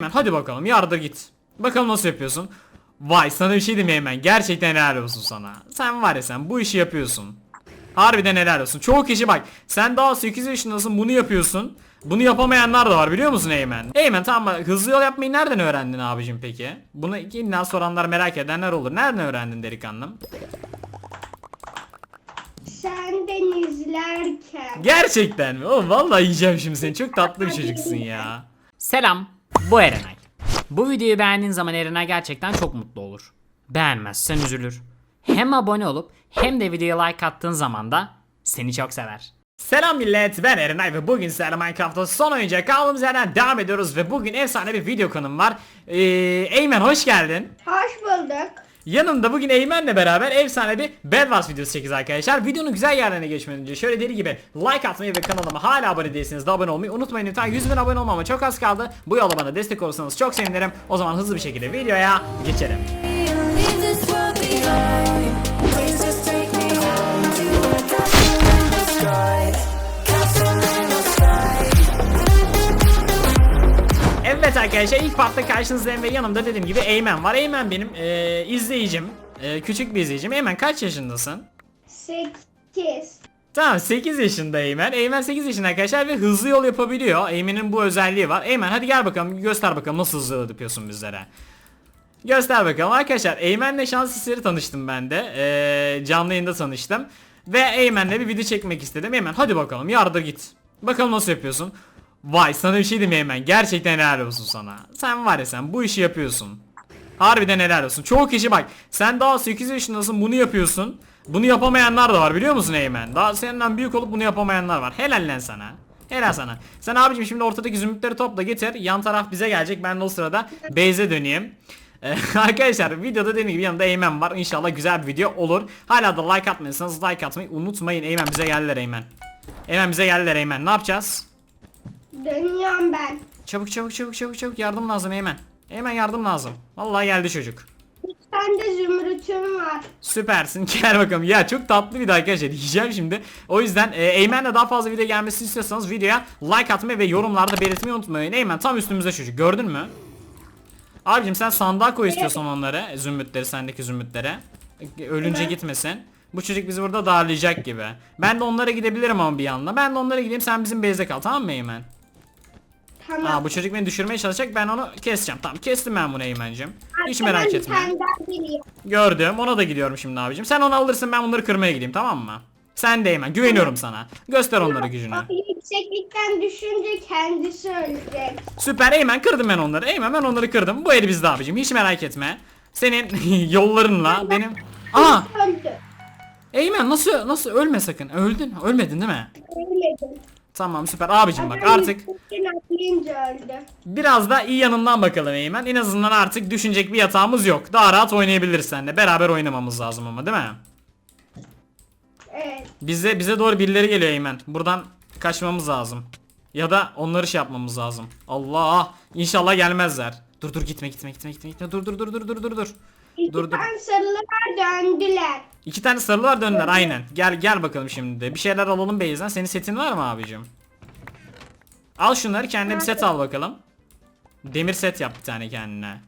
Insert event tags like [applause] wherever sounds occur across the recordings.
Hemen hadi bakalım yardır git. Bakalım nasıl yapıyorsun. Vay sana bir şey diyeyim hemen. Gerçekten helal olsun sana. Sen var ya sen bu işi yapıyorsun. Harbiden helal olsun. Çoğu kişi bak sen daha 8 yaşındasın bunu yapıyorsun. Bunu yapamayanlar da var biliyor musun Eymen? Eymen tamam hızlı yol yapmayı nereden öğrendin abicim peki? Bunu illa soranlar merak edenler olur. Nereden öğrendin delikanlım? Senden izlerken. Gerçekten mi? Oğlum vallahi yiyeceğim şimdi seni. Çok tatlı bir çocuksun ya. Selam. Bu Erenay. Bu videoyu beğendiğin zaman Erenay gerçekten çok mutlu olur. Beğenmezsen üzülür. Hem abone olup hem de videoya like attığın zaman da seni çok sever. Selam millet ben Erenay ve bugün sizlerle Minecraft'ta son oyuncak kaldığımız yerden devam ediyoruz ve bugün efsane bir video konum var. Ee, Eymen hoş geldin. Hoş bulduk. Yanımda bugün Eymen'le beraber efsane bir Bedwars videosu çekeceğiz arkadaşlar. Videonun güzel yerlerine geçmeden önce şöyle deli gibi like atmayı ve kanalıma hala abone değilseniz de abone olmayı unutmayın lütfen. 100 bin abone olmama çok az kaldı. Bu yola bana destek olursanız çok sevinirim. O zaman hızlı bir şekilde videoya geçelim. Please just Evet arkadaşlar ilk partta karşınızdayım ve yanımda dediğim gibi Eymen var. Eymen benim eee, izleyicim. Eee, küçük bir izleyicim. Eymen kaç yaşındasın? 8. Tamam 8 yaşında Eymen. Eymen 8 yaşında arkadaşlar ve hızlı yol yapabiliyor. Eymen'in bu özelliği var. Eymen hadi gel bakalım göster bakalım nasıl hızlı yol yapıyorsun bizlere. Göster bakalım arkadaşlar. Eymen'le şans eseri tanıştım ben de. Ee, canlı yayında tanıştım. Ve Eymen'le bir video çekmek istedim. Eymen hadi bakalım yardır git. Bakalım nasıl yapıyorsun. Vay sana bir şey diyeyim Eymen. Gerçekten helal olsun sana. Sen var ya sen bu işi yapıyorsun. Harbiden helal olsun. Çoğu kişi bak sen daha 8 yaşındasın bunu yapıyorsun. Bunu yapamayanlar da var biliyor musun Eymen? Daha senden büyük olup bunu yapamayanlar var. Helal lan sana. Helal sana. Sen abicim şimdi ortadaki zümrütleri topla getir. Yan taraf bize gelecek. Ben de o sırada base'e döneyim. Ee, [laughs] arkadaşlar videoda dediğim gibi yanında Eymen var. İnşallah güzel bir video olur. Hala da like atmadıysanız like atmayı unutmayın. Eymen bize geldiler Eymen. Eymen bize geldiler Eymen. Ne yapacağız? Dönüyorum ben. Çabuk çabuk çabuk çabuk çabuk yardım lazım Eymen. Eymen yardım lazım. Vallahi geldi çocuk. Bir tane de zümrütüm var. Süpersin [laughs] gel bakalım ya çok tatlı bir de arkadaşlar diyeceğim şimdi o yüzden e, Eymen'le daha fazla video gelmesini istiyorsanız videoya like atmayı ve yorumlarda belirtmeyi unutmayın Eymen tam üstümüzde çocuk gördün mü? Abicim sen sandığa koy istiyorsan onları zümrütleri sendeki zümrütlere E, ölünce Evet. gitmesin bu çocuk bizi burada darlayacak gibi ben de onlara gidebilirim ama bir yandan ben de onlara gideyim sen bizim base'de kal tamam mı Eymen? Tamam. Aa bu çocuk beni düşürmeye çalışacak ben onu keseceğim tamam kestim ben bunu Eymen'cim hiç merak etme. Gördüm. Ona da gidiyorum şimdi abicim. Sen onu alırsın ben bunları kırmaya gideyim tamam mı? Sen de hemen güveniyorum sana. Göster onlara gücünü. O yükseklikten düşünce kendisi ölecek. Süper Eymen kırdım ben onları. Eymen ben onları kırdım. Bu el bizde abicim. Hiç merak etme. Senin [laughs] yollarınla benim... Aha! Öldü. Eymen nasıl nasıl ölme sakın. Öldün. Ölmedin değil mi? Ölmedim. Tamam süper abicim bak artık öldü. biraz da iyi yanından bakalım Eymen. En azından artık düşünecek bir yatağımız yok. Daha rahat oynayabiliriz seninle. Beraber oynamamız lazım ama değil mi? Evet. Bize bize doğru birileri geliyor Eymen. Buradan kaçmamız lazım. Ya da onları şey yapmamız lazım. Allah! İnşallah gelmezler. Dur dur gitme gitme gitme gitme gitme. Dur dur dur dur dur dur dur. İki Dur, dur. tane sarılılar döndüler. İki tane sarılar döndüler aynen. Gel gel bakalım şimdi de. Bir şeyler alalım Beyz'den. Senin setin var mı abicim? Al şunları kendine bir set al bakalım. Demir set yap bir tane kendine.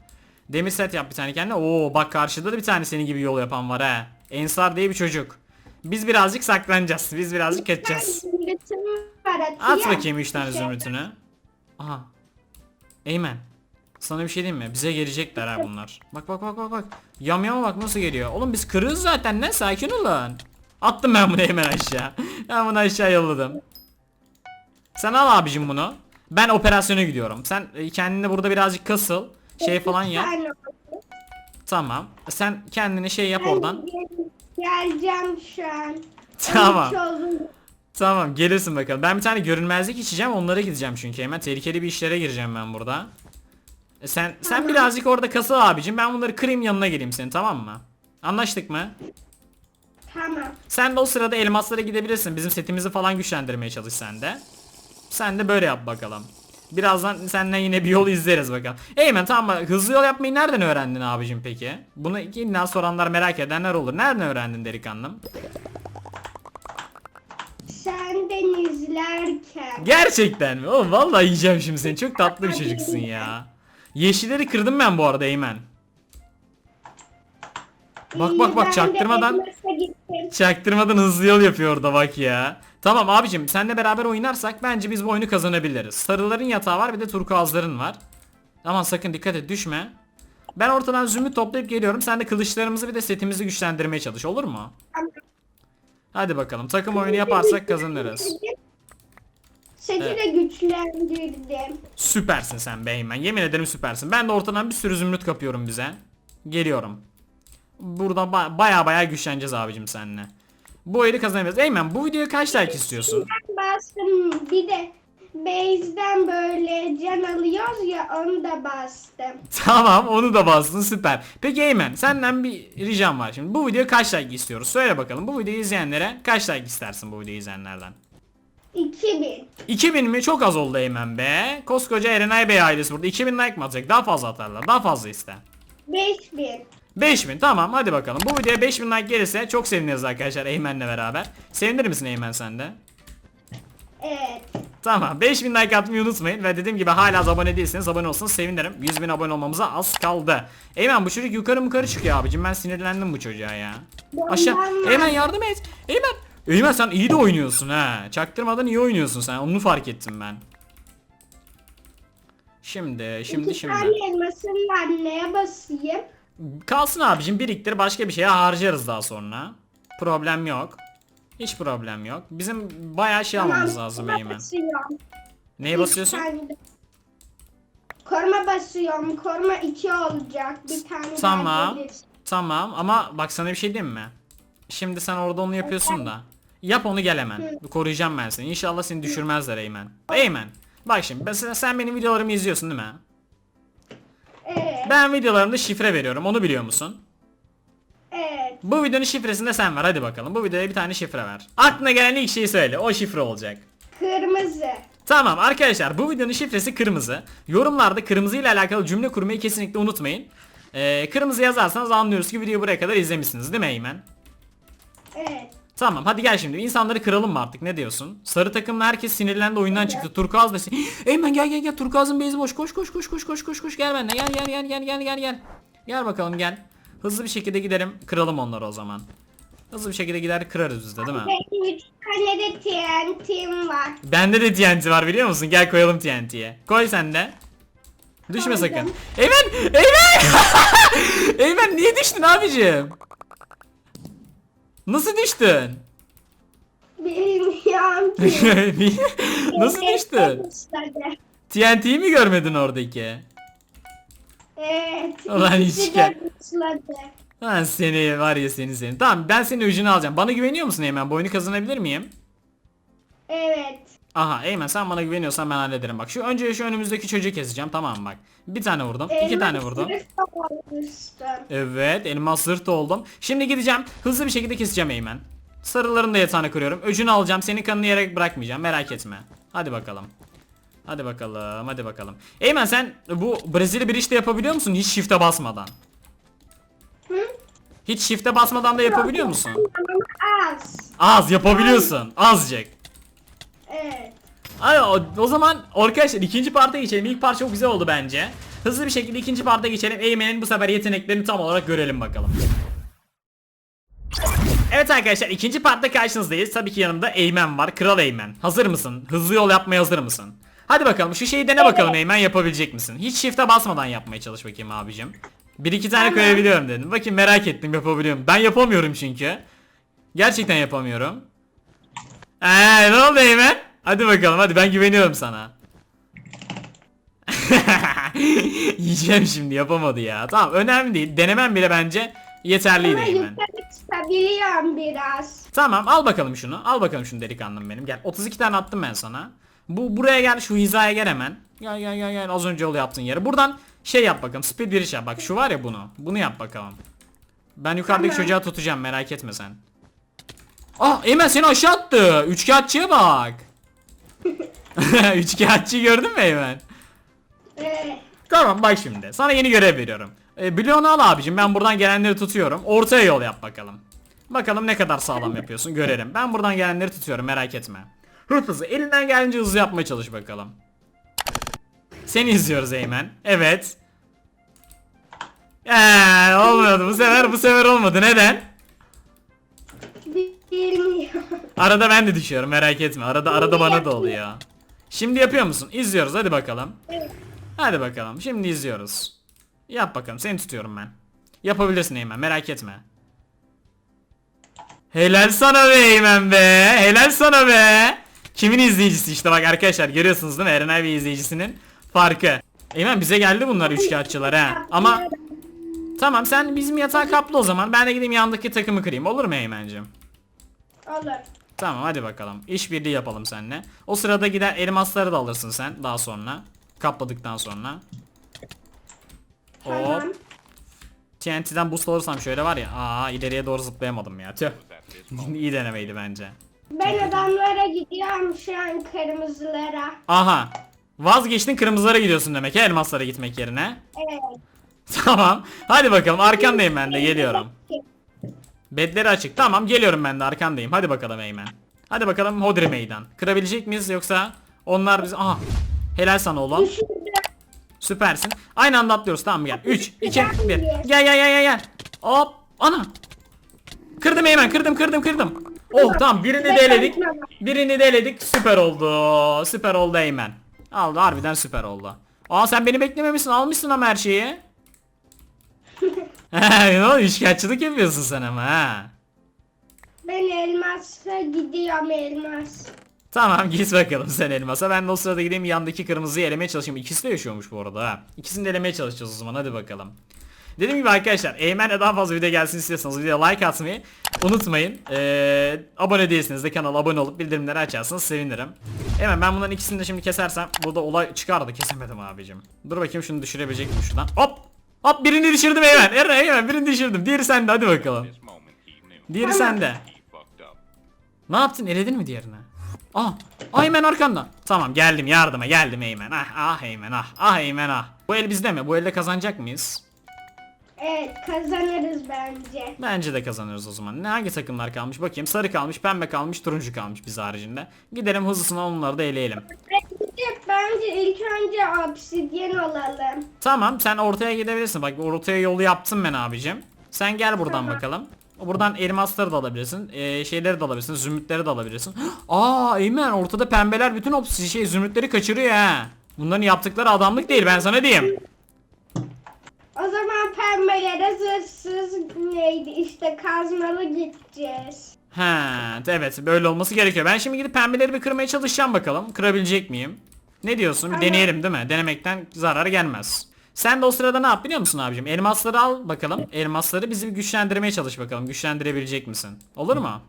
Demir set yap bir tane kendine. Oo bak karşıda da bir tane senin gibi yol yapan var he. Ensar diye bir çocuk. Biz birazcık saklanacağız. Biz birazcık kaçacağız. At bakayım 3 tane şey- zümrütünü. Aha. Eymen. Sana bir şey diyeyim mi? Bize gelecekler ha bunlar. Bak bak bak bak bak. Yam yama bak nasıl geliyor. Oğlum biz kırığız zaten ne? Sakin olun. Attım ben bunu hemen aşağı. Ben bunu aşağı yolladım. Sen al abicim bunu. Ben operasyona gidiyorum. Sen e, kendini burada birazcık kasıl. Şey falan yap. Tamam. Sen kendini şey yap oradan. gel- Geleceğim şu an. Tamam. Tamam gelirsin bakalım. Ben bir tane görünmezlik içeceğim onlara gideceğim çünkü hemen tehlikeli bir işlere gireceğim ben burada. E sen sen birazcık orada kasıl abicim ben bunları kırayım yanına geleyim senin tamam mı? Anlaştık mı? Tamam. Sen de o sırada elmaslara gidebilirsin. Bizim setimizi falan güçlendirmeye çalış sen de. Sen de böyle yap bakalım. Birazdan senden yine bir yol izleriz bakalım. Eymen tamam mı? Hızlı yol yapmayı nereden öğrendin abicim peki? Bunu illa soranlar merak edenler olur. Nereden öğrendin delikanlım? Senden izlerken. Gerçekten mi? Oğlum vallahi yiyeceğim şimdi seni. Çok tatlı bir çocuksun ya. Yeşilleri kırdım ben bu arada Eymen. Bak bak bak çaktırmadan çaktırmadan hızlı yol yapıyor orada bak ya. Tamam abicim senle beraber oynarsak bence biz bu oyunu kazanabiliriz. Sarıların yatağı var bir de turkuazların var. Aman sakın dikkat et düşme. Ben ortadan zümrüt toplayıp geliyorum. Sen de kılıçlarımızı bir de setimizi güçlendirmeye çalış olur mu? Hadi bakalım takım oyunu yaparsak kazanırız. Seti de güçlendirdim. Süpersin sen Beymen. Yemin ederim süpersin. Ben de ortadan bir sürü zümrüt kapıyorum bize. Geliyorum. Burada ba- baya baya güçleneceğiz abicim seninle. Bu oyunu kazanabiliriz. Eymen bu videoya kaç like istiyorsun? Bastım bir de base'den böyle can alıyoruz ya onu da bastım. [laughs] tamam onu da bastın süper. Peki Eymen senden bir ricam var şimdi. Bu videoya kaç like istiyoruz? Söyle bakalım bu videoyu izleyenlere kaç like istersin bu videoyu izleyenlerden? 2000. 2000 mi? Çok az oldu Eymen be. Koskoca Erenay Bey ailesi burada. 2000 like mı atacak? Daha fazla atarlar. Daha fazla iste. 5000. 5000 tamam hadi bakalım. Bu videoya 5000 like gelirse çok seviniriz arkadaşlar Eymen'le beraber. Sevinir misin Eymen sen de? Evet. Tamam 5000 like atmayı unutmayın ve dediğim gibi hala abone değilseniz abone olsanız sevinirim. 100 bin abone olmamıza az kaldı. Eymen bu çocuk yukarı yukarı çıkıyor abicim ben sinirlendim bu çocuğa ya. Aşağı Eymen yardım et. Eymen. Eymen sen iyi de oynuyorsun ha. Çaktırmadan iyi oynuyorsun sen onu fark ettim ben. Şimdi şimdi İki şimdi. tane elmasım var neye basayım? Kalsın abicim biriktir başka bir şeye harcarız daha sonra. Problem yok. Hiç problem yok. Bizim bayağı şey almamız lazım koruma Eymen. basıyorum. Neye Bir basıyorsun? tane de- Koruma basıyorum. Koruma 2 olacak. Bir tane daha Tamam. gelir. Tamam ama bak sana bir şey diyeyim mi? Şimdi sen orada onu yapıyorsun da. Yap onu gel hemen. Koruyacağım ben seni. İnşallah seni düşürmezler Eymen. Eymen. Bak şimdi ben, sen benim videolarımı izliyorsun değil mi? Evet. Ben videolarımda şifre veriyorum. Onu biliyor musun? Evet. Bu videonun şifresini de sen ver. Hadi bakalım. Bu videoya bir tane şifre ver. Aklına gelen ilk şeyi söyle. O şifre olacak. Kırmızı. Tamam arkadaşlar bu videonun şifresi kırmızı. Yorumlarda kırmızı ile alakalı cümle kurmayı kesinlikle unutmayın. Ee, kırmızı yazarsanız anlıyoruz ki videoyu buraya kadar izlemişsiniz değil mi Eymen? Evet. Tamam hadi gel şimdi insanları kıralım mı artık ne diyorsun? Sarı takımla herkes sinirlendi oyundan çıktı. Turkuaz da sin- [gasps] Eymen gel gel gel Turkuaz'ın bezi boş koş koş koş koş koş koş koş gel benimle gel gel gel gel gel gel gel. Gel bakalım gel. Hızlı bir şekilde gidelim kıralım onları o zaman. Hızlı bir şekilde gider kırarız biz de değil mi? Benim 3 tane de TNT'm var. Bende de TNT var biliyor musun? Gel koyalım TNT'ye. Koy sen de. Düşme Koydum. sakın. Eymen! Eymen! [laughs] Eymen niye düştün abicim? Nasıl düştün? Bilmiyorum ki. [laughs] Nasıl düştün? TNT'yi mi görmedin oradaki? Evet. Ulan de başladı. Lan seni var ya seni seni. Tamam ben senin ucunu alacağım. Bana güveniyor musun Eymen? Bu oyunu kazanabilir miyim? Evet. Aha Eymen sen bana güveniyorsan ben hallederim. Bak şu önce şu önümüzdeki çocuğu keseceğim tamam mı bak. Bir tane vurdum. iki Elmas tane vurdum. Evet elmas zırt oldum. Şimdi gideceğim hızlı bir şekilde keseceğim Eymen. Sarıların da yatağını kırıyorum. Öcünü alacağım senin kanını yere bırakmayacağım merak etme. Hadi bakalım. Hadi bakalım hadi bakalım. Eymen sen bu Brezilya bir işte yapabiliyor musun hiç shift'e basmadan? Hı? Hiç shift'e basmadan da yapabiliyor musun? Az. Az yapabiliyorsun azıcık. Evet. Ay, o, o zaman arkadaşlar ikinci parta geçelim. İlk part çok güzel oldu bence. Hızlı bir şekilde ikinci parta geçelim. Eymen'in bu sefer yeteneklerini tam olarak görelim bakalım. Evet arkadaşlar ikinci partta karşınızdayız. Tabii ki yanımda Eymen var. Kral Eymen. Hazır mısın? Hızlı yol yapmaya hazır mısın? Hadi bakalım şu şeyi dene bakalım Eymen yapabilecek misin? Hiç shift'e basmadan yapmaya çalış bakayım abicim. Bir iki tane koyabiliyorum dedim. Bakayım merak ettim yapabiliyorum. Ben yapamıyorum çünkü. Gerçekten yapamıyorum. Eee ne oldu Eymen? Hadi bakalım hadi ben güveniyorum sana. [laughs] Yiyeceğim şimdi yapamadı ya. Tamam önemli değil. Denemem bile bence yeterliydi Eymen. çıkabiliyorum biraz. Tamam al bakalım şunu. Al bakalım şunu delikanlım benim. Gel 32 tane attım ben sana. Bu buraya gel şu hizaya gel hemen. Gel gel gel gel az önce yol yaptığın yere. Buradan şey yap bakalım. Speed bir iş yap. Bak şu var ya bunu. Bunu yap bakalım. Ben yukarıdaki Tamam. çocuğa tutacağım merak etme sen. Ah Eymen seni aşağı attı. Üçkağıtçıya bak. [laughs] Üçkağıtçıyı gördün mü Eymen? Tamam bak şimdi. Sana yeni görev veriyorum. E, bloğunu al abicim. Ben buradan gelenleri tutuyorum. Ortaya yol yap bakalım. Bakalım ne kadar sağlam yapıyorsun görelim. Ben buradan gelenleri tutuyorum merak etme. Hıp hızlı. Elinden gelince hızlı yapmaya çalış bakalım. Seni izliyoruz Eymen. Evet. Eee olmadı bu sefer bu sefer olmadı neden? Bilmiyorum. Arada ben de düşüyorum merak etme arada arada bana da oluyor. Şimdi yapıyor musun? İzliyoruz hadi bakalım. Evet. Hadi bakalım şimdi izliyoruz. Yap bakalım seni tutuyorum ben. Yapabilirsin Eymen merak etme. Helal sana be Eymen be. Helal sana be. Kimin izleyicisi işte bak arkadaşlar görüyorsunuz değil mi? Erenay ve izleyicisinin farkı. Eymen bize geldi bunlar üçkağıtçılar ha. Ama tamam sen bizim yatağı kaplı o zaman. Ben de gideyim yandaki takımı kırayım. Olur mu Eymen'cim? Olur. Tamam hadi bakalım. İşbirliği yapalım seninle. O sırada gider elmasları da alırsın sen daha sonra. Kapladıktan sonra. Tamam. Hop. TNT'den boost alırsam şöyle var ya. Aa ileriye doğru zıplayamadım ya. Tüh. [laughs] İyi denemeydi bence. Ben adamlara gidiyorum şu an kırmızılara. Aha. Vazgeçtin kırmızılara gidiyorsun demek ya elmaslara gitmek yerine. Evet. [laughs] Tamam. Hadi bakalım arkandayım ben de geliyorum. Bedleri açık. Tamam geliyorum ben de arkandayım. Hadi bakalım Eymen. Hadi bakalım Hodri meydan. Kırabilecek miyiz yoksa onlar biz... Aha. Helal sana. Düşürdüm. Süpersin. Aynı anda atlıyoruz. Tamam gel. 3, 2, 1. Gel gel gel gel. Hop. Ana. Kırdım Eymen. Kırdım kırdım kırdım. Oh tamam birini de eledik. Birini de eledik. Süper oldu. Süper oldu Eymen. Aldı harbiden süper oldu. Aa sen beni beklememişsin. Almışsın ama her şeyi. Ne oldu? Üçkağıtçılık yapıyorsun sen ama ha. Ben elmasa gidiyorum elmas. Tamam git bakalım sen elmasa. Ben de o sırada gideyim yandaki kırmızıyı elemeye çalışayım. İkisi de yaşıyormuş bu arada ha. İkisini de elemeye çalışacağız o zaman hadi bakalım. Dediğim gibi arkadaşlar Eymen'le daha fazla video gelsin istiyorsanız videoya like atmayı unutmayın. Ee, abone değilseniz de kanala abone olup bildirimleri açarsanız sevinirim. Hemen ben bunların ikisini de şimdi kesersem burada olay çıkardı kesemedim abicim. Dur bakayım şunu düşürebilecek miyim şuradan. Hop! Hop birini düşürdüm Eymen. [laughs] Eren Eymen birini düşürdüm. Diğeri sende hadi bakalım. Diğeri sende. Ne yaptın? Eledin mi diğerini? Ah, ah Eymen arkanda. Tamam geldim yardıma geldim Eymen. Ah ah Eymen ah. Ah Eymen ah. Bu el bizde mi? Bu elde kazanacak mıyız? Evet kazanırız bence. Bence de kazanırız o zaman. Ne hangi takımlar kalmış? Bakayım sarı kalmış, pembe kalmış, turuncu kalmış biz haricinde. Gidelim hızlısına onları da eleyelim. Bence, bence ilk önce obsidyen alalım. Tamam sen ortaya gidebilirsin. Bak ortaya yolu yaptım ben abicim. Sen gel buradan Tamam. bakalım. Buradan elmasları da alabilirsin. Ee, şeyleri de alabilirsin. Zümrütleri de alabilirsin. [gasps] Aa Eymen ortada pembeler bütün o şey zümrütleri kaçırıyor ha. Bunların yaptıkları adamlık değil ben sana diyeyim. O zaman pembelere zırhsız neydi işte kazmalı gideceğiz. Ha, evet böyle olması gerekiyor. Ben şimdi gidip pembeleri bir kırmaya çalışacağım bakalım. Kırabilecek miyim? Ne diyorsun? Bir deneyelim değil mi? Denemekten zarar gelmez. Sen de o sırada ne yap biliyor musun abicim? Elmasları al bakalım. Elmasları bizi güçlendirmeye çalış bakalım. Güçlendirebilecek misin? Olur mu?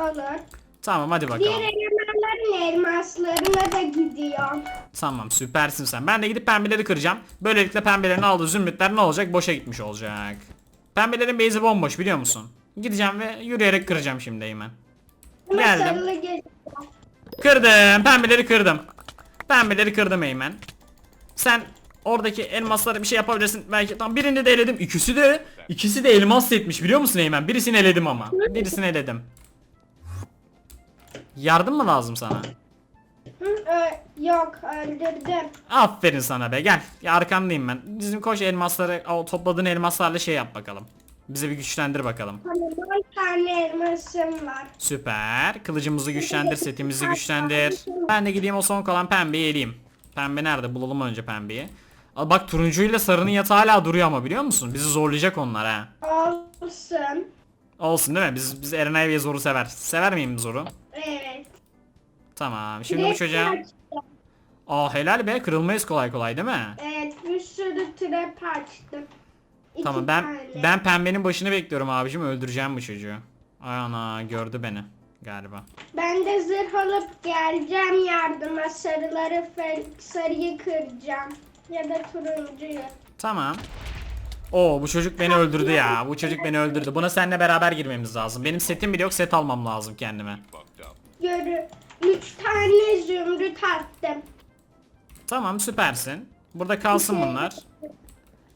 Olur. Tamam hadi bakalım. Diğer elemanların elmaslarına da gidiyorum. Tamam süpersin sen. Ben de gidip pembeleri kıracağım. Böylelikle pembelerin aldığı zümrütler ne olacak? Boşa gitmiş olacak. Pembelerin base'i bomboş biliyor musun? Gideceğim ve yürüyerek kıracağım şimdi hemen. Ama Geldim. sarılı geliyor. Kırdım. Pembeleri kırdım. Pembeleri kırdım Eymen. Sen oradaki elmaslara bir şey yapabilirsin. Belki tam birini de eledim. İkisi de ikisi de elmas setmiş biliyor musun Eymen? Birisini eledim ama. Birisini eledim. Yardım mı lazım sana? Hı, ö- yok öldürdüm. Aferin sana be gel. Ya arkandayım ben. Bizim koş elmasları o topladığın elmaslarla şey yap bakalım. Bize bir güçlendir bakalım. Tamam 10 tane elmasım var. Süper. Kılıcımızı güçlendir, setimizi güçlendir. Ben de gideyim o son kalan pembeyi eleyeyim. Pembe nerede? Bulalım önce pembeyi. Aa, Bak turuncuyla sarının yatağı hala duruyor ama biliyor musun? Bizi zorlayacak onlar ha. Olsun. Olsun değil mi? Biz biz Erenay ve Zor'u sever. Sever miyim Zor'u? Evet. Tamam. Şimdi bu Direkt çocuğa... açtım. Aa helal be. Kırılmayız kolay kolay değil mi? Evet bir sürü trap açtım. İki Tamam ben tane. ben pembenin başını bekliyorum abicim. Öldüreceğim bu çocuğu. Ay ana gördü beni galiba. Ben de zırh alıp geleceğim yardıma. Sarıları fe- sarıyı kıracağım. Ya da turuncuyu. Tamam. Oo bu çocuk beni öldürdü ya. Bu çocuk beni öldürdü. Buna seninle beraber girmemiz lazım. Benim setim bile yok. Set almam lazım kendime. Görü. Üç tane zümrüt attım. Tamam süpersin. Burada kalsın bunlar.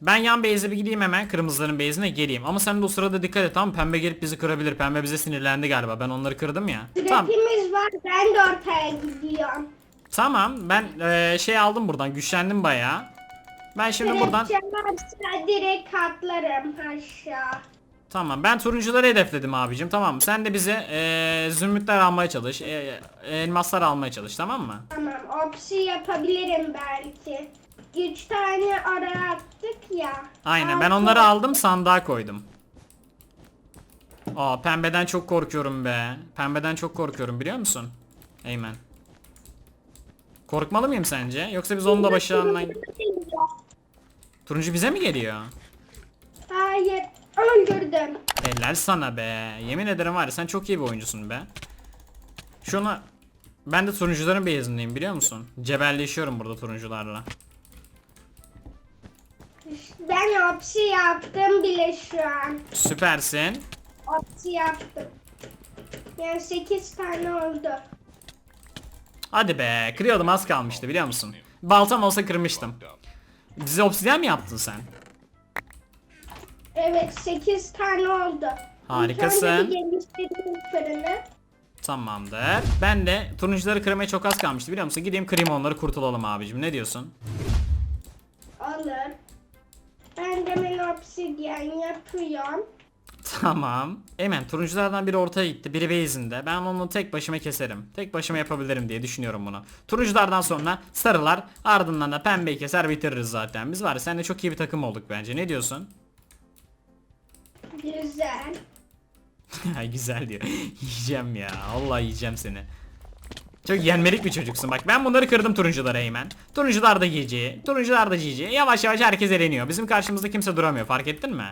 Ben yan base'e bir gideyim hemen kırmızıların base'ine geleyim. Ama sen de o sırada dikkat et tamam Pembe gelip bizi kırabilir. Pembe bize sinirlendi galiba. Ben onları kırdım ya. Tamam. Trapimiz var. Ben de ortaya gidiyorum. Tamam ben eee, şey aldım buradan güçlendim bayağı. Ben şimdi buradan Krepçem varsa direkt atlarım aşağı. Tamam ben turuncuları hedefledim abicim tamam? Sen de bize eee zümrütler almaya çalış. eee, elmaslar almaya çalış tamam mı? Tamam opsi yapabilirim belki. Üç tane ara attık ya. Aynen ben Altı- onları aldım sandığa koydum. Aa pembeden çok korkuyorum be. Pembeden çok korkuyorum biliyor musun? Eymen. Korkmalı mıyım sence? Yoksa biz onun da başlarından... Turuncu bize mi geliyor? Hayır öldürdüm. Helal sana be. Yemin ederim var ya sen çok iyi bir oyuncusun be. Şuna... Ben de turuncuların beyazındayım biliyor musun? Cebelleşiyorum burada turuncularla. Ben opsi yaptım bile şu an. Süpersin. Opsi yaptım. Yani 8 tane oldu. Hadi be. Kırıyordum az kalmıştı biliyor musun? Baltam olsa kırmıştım. Bize obsidyen mi yaptın sen? Evet 8 tane oldu. Harikasın. Fırını. Tamamdır. Ben de turuncuları kırmaya çok az kalmıştı biliyor musun? Gideyim kırayım onları kurtulalım abicim. Ne diyorsun? Alır. Ben obsidyen yapıyorum. Tamam. Hemen turunculardan biri ortaya gitti. Biri base'inde. Ben onu tek başıma keserim. Tek başıma yapabilirim diye düşünüyorum bunu. Turunculardan sonra sarılar ardından da pembeyi keser bitiririz zaten. Biz var ya seninle çok iyi bir takım olduk bence. Ne diyorsun? Güzel. [laughs] Güzel diyor. [laughs] yiyeceğim ya. Allah yiyeceğim seni. Çok yenmelik bir çocuksun. Bak ben bunları kırdım turunculara hemen. Turuncular da GG. Turuncular da GG. Yavaş yavaş herkes eleniyor. Bizim karşımızda kimse duramıyor. Fark ettin mi?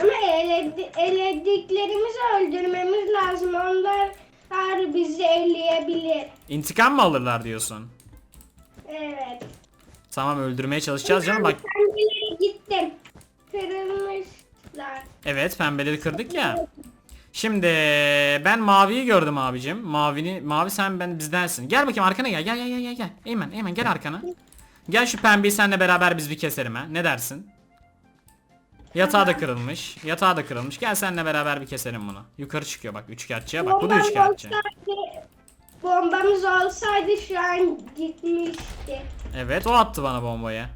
Ama eledi, elediklerimizi öldürmemiz lazım. Onlar her bizi eleyebilir. İntikam mı alırlar diyorsun? Evet. Tamam öldürmeye çalışacağız canım bak. Pembeleri gittim. Kırılmışlar. Evet pembeleri kırdık ya. Şimdi ben maviyi gördüm abicim. Mavini mavi sen ben bizdensin. Gel bakayım arkana gel. Gel gel gel gel gel. Eymen Eymen gel arkana. Gel şu pembeyi seninle beraber biz bir keselim ha. Ne dersin? Yatağı da kırılmış. Yatağı da kırılmış. Gel seninle beraber bir keselim bunu. Yukarı çıkıyor bak üçkağıtçıya bak. Bu da üçkağıtçı. olsaydı, bombamız olsaydı şu an gitmişti. Evet o attı bana bombayı.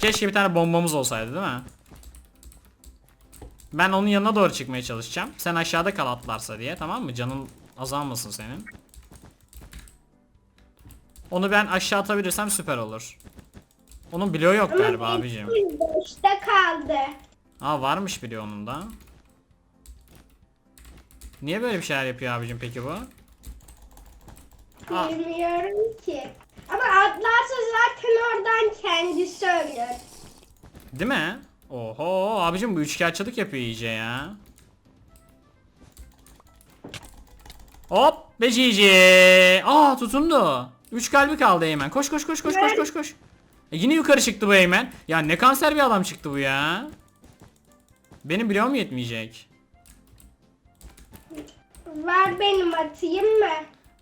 Keşke bir tane bombamız olsaydı değil mi? Ben onun yanına doğru çıkmaya çalışacağım. Sen aşağıda kal atlarsa diye tamam mı? Canın azalmasın senin. Onu ben aşağı atabilirsem süper olur. Onun bloğu yok galiba abicim. boşta kaldı. Aa varmış bloğu onun da. Niye böyle bir şeyler yapıyor abicim peki bu? Aa. Bilmiyorum ki. Ama atlarsa zaten oradan kendisi ölür. Değil mi? Oho abicim bu üçkağıtçılık yapıyor iyice ya. Hop ve GG. Aa tutundu. 3 kalbi kaldı Eymen. Koş koş koş koş koş koş koş. E, yine yukarı çıktı bu Eymen. Ya ne kanser bir adam çıktı bu ya. Benim bloğum yetmeyecek. Var benim atayım mı?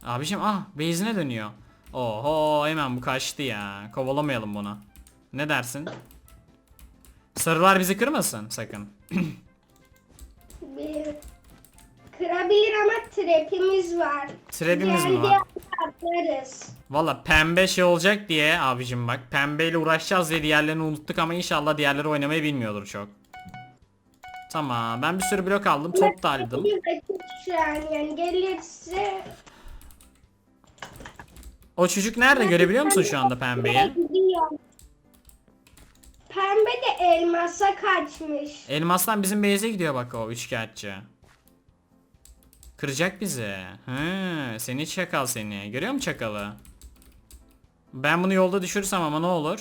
Abicim ah base'ine dönüyor. Oho Eymen bu kaçtı ya. Kovalamayalım bunu. Ne dersin? Sarılar bizi kırmasın sakın. Bir... Kırabilir ama trapimiz var. Trap'imiz mi var? atlarız. Valla pembe şey olacak diye abicim bak pembeyle uğraşacağız diye diğerlerini unuttuk ama inşallah diğerleri oynamayı bilmiyordur çok. Tamam ben bir sürü blok aldım top da aldım. Bir vakit şu an yani gelirse... O çocuk nerede görebiliyor musun şu anda pembeyi? Gidiyorum. Pembe de elmasa kaçmış. Elmastan bizim base'e gidiyor bak o üçkağıtçı. Kıracak bizi. Hı, seni çakal seni. Görüyor musun çakalı? Ben bunu yolda düşürürsem ama ne olur?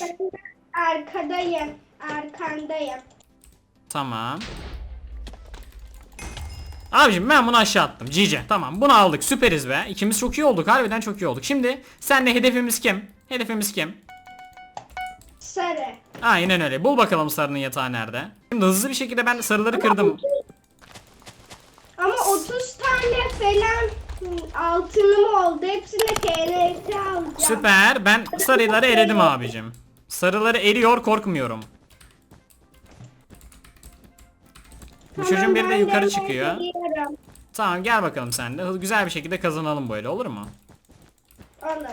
Arkadayım. Arkandayım. Tamam. Abicim ben bunu aşağı attım. Cice. Tamam bunu aldık. Süperiz be. İkimiz çok iyi olduk. Harbiden çok iyi olduk. Şimdi senle hedefimiz kim? Hedefimiz kim? Sarı. Aynen öyle. Bul bakalım sarının yatağı nerede. Şimdi hızlı bir şekilde ben sarıları kırdım. Ama 30 tane falan altınım oldu. Hepsine TNT alacağım. Süper. Ben sarıları eledim abicim. Sarıları eriyor korkmuyorum. Bu Tamam, çocuğun biri de ben yukarı hemen çıkıyor. geliyorum. Tamam gel bakalım sen de. Hı- Güzel bir şekilde kazanalım böyle olur mu? Olur.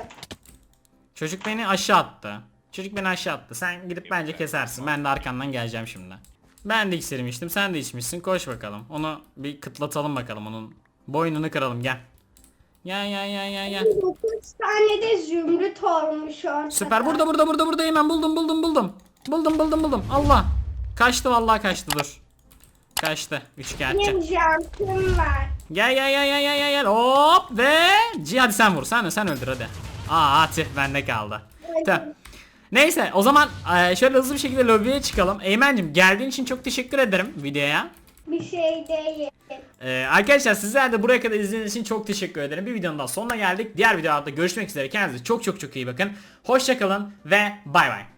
Çocuk beni aşağı attı. Çocuk beni aşağı attı. Sen gidip bence kesersin. Ben de arkandan geleceğim şimdi. Ben de iksirimi içtim. Sen de içmişsin. Koş bakalım. Onu bir kıtlatalım bakalım onun. Boynunu kıralım gel. Gel gel gel gel gel. 9 tane de zümrüt olmuş ortada. Süper burada burada burada burada hemen buldum buldum buldum. Buldum buldum buldum. Allah. Kaçtı vallahi kaçtı dur. Kaçtı. Üçkağıtçı. Benim jantım var. Gel gel gel gel gel gel gel. Hop ve C hadi sen vur. Sen sen öldür hadi. Aa tüh bende kaldı. Tüh. Neyse o zaman e, şöyle hızlı bir şekilde lobiye çıkalım. Eymen'cim geldiğin için çok teşekkür ederim videoya. Bir şey değil. Ee, arkadaşlar sizler de buraya kadar izlediğiniz için çok teşekkür ederim. Bir videonun daha sonuna geldik. Diğer videolarda görüşmek üzere. Kendinize çok çok çok iyi bakın. Hoşçakalın ve bay bay.